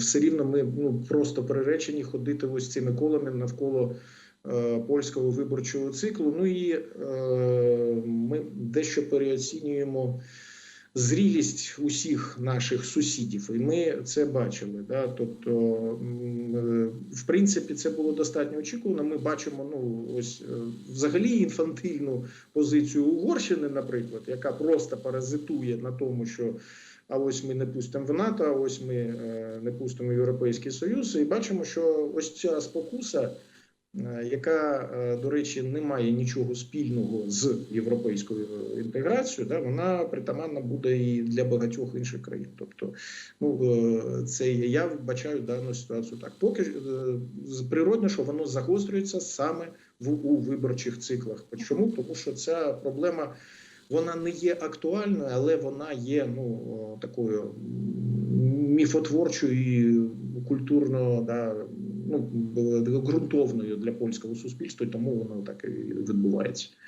Все рівно ми ну просто переречені ходити ось цими колами навколо е, польського виборчого циклу. Ну і е, ми дещо переоцінюємо зрілість усіх наших сусідів, і ми це бачили. Да? Тобто, е, в принципі, це було достатньо очікувано. Ми бачимо ну ось е, взагалі інфантильну позицію Угорщини, наприклад, яка просто паразитує на тому, що. А ось ми не пустимо в НАТО, а ось ми е, не пустимо Європейський Союз, і бачимо, що ось ця спокуса, яка, е, до речі, не має нічого спільного з європейською інтеграцією, да, вона притаманна буде і для багатьох інших країн. Тобто, ну е, це я вбачаю дану ситуацію так. Поки е, природно, що воно загострюється саме в у виборчих циклах. Чому? Тому що ця проблема вона не є актуальною, але вона є ну такою міфотворчою, і культурно да, ну, ґрунтовною для польського суспільства, тому воно так і відбувається.